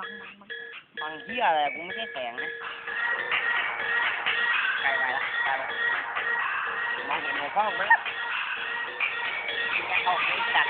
บังบังบังบังเฮียอะไรกูไม่ใช่แสงนะไกลไปละไกลไปมองเห็นหัวข้องไหมเข้าไม่จัด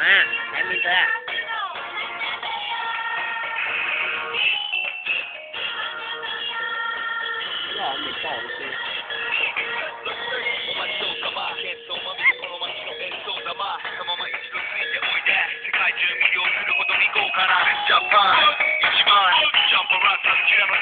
Ah, that means that. Oh, I'm going to see. ジャパン一番ジャンプラッターの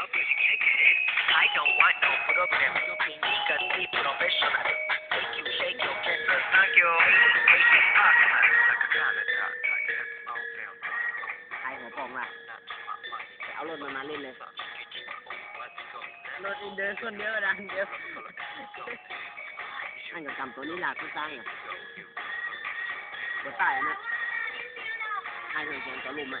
I don't want no problem. You be legally professional. Take you, shake your cancer, thank you. Take your partner. I hope I'm right. I'll load my linen. Load in the sun, the other hand. Anh còn cầm tối đi là cứ sang à Có tài anh ạ Hai người còn có lùm ạ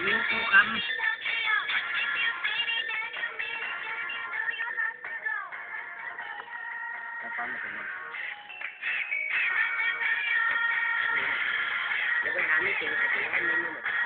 luto kami. Napama ko na. Dapat namin, pinakatihan mo naman.